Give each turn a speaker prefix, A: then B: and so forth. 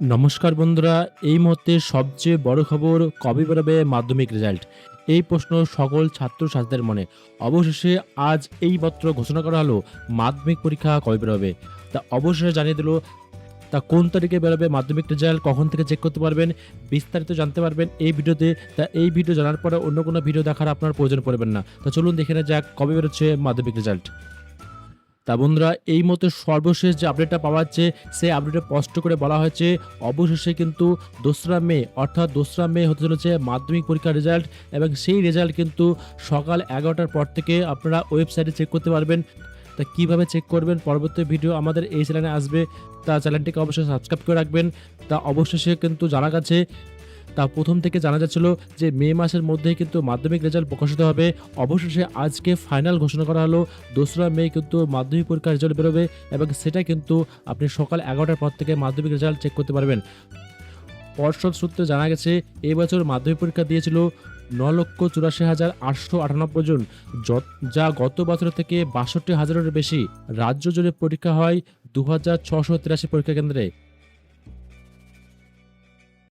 A: নমস্কার বন্ধুরা, এই মুহূর্তে সবচেয়ে বড় খবর কবে বেরোবে মাধ্যমিক রেজাল্ট? এই প্রশ্ন সকল ছাত্রছাত্রীদের মনে। অবশেষে আজ এই পত্র ঘোষণা করা হলো মাধ্যমিক পরীক্ষা কবে বেরোবে। তা অবশেষে জানিয়ে দিল, তা কোন তারিখে বেরোবে মাধ্যমিক রেজাল্ট, কখন থেকে চেক করতে পারবেন, বিস্তারিত জানতে পারবেন এই ভিডিওতে। তা এই ভিডিও জানার পরে অন্য কোনো ভিডিও দেখার আপনার প্রয়োজন পড়বেন না। তা চলুন দেখে নেওয়া যাক কবে বেরোচ্ছে মাধ্যমিক রেজাল্ট। তা বন্ধুরা, এই মতো সর্বশেষ যে আপডেটটা পাওয়া যাচ্ছে, সেই আপডেটে স্পষ্ট করে বলা হয়েছে। অবশেষে কিন্তু দোসরা মে, অর্থাৎ দোসরা মে হতে চলেছে মাধ্যমিক পরীক্ষার রেজাল্ট এবং সেই রেজাল্ট কিন্তু সকাল এগারোটার পর থেকে আপনারা ওয়েবসাইটে চেক করতে পারবেন। তা কীভাবে চেক করবেন? পরবর্তী ভিডিও আমাদের এই চ্যানেলে আসবে। তা চ্যানেলটিকে অবশ্যই সাবস্ক্রাইব করে রাখবেন। তা অবশেষে কিন্তু জানা গেছে তা প্রথম থেকে জানা যাচ্ছিল যে মে মাসের মধ্যেই কিন্তু মাধ্যমিক রেজাল্ট প্রকাশিত হবে। অবশেষে আজকে ফাইনাল ঘোষণা করা হলো, দোসরা মে কিন্তু মাধ্যমিক পরীক্ষার রেজাল্ট বেরোবে এবং সেটা কিন্তু আপনি সকাল এগারোটার পর থেকে মাধ্যমিক রেজাল্ট চেক করতে পারবেন। পর্ষদ সূত্রে জানা গেছে এবছর মাধ্যমিক পরীক্ষা দিয়েছিল ন লক্ষ চুরাশি হাজার আটশো আটানব্বই জন যা গত বছর থেকে বাষট্টি হাজারের বেশি। রাজ্য জুড়ে পরীক্ষা হয় দু হাজার ছশো তিরাশি পরীক্ষা কেন্দ্রে।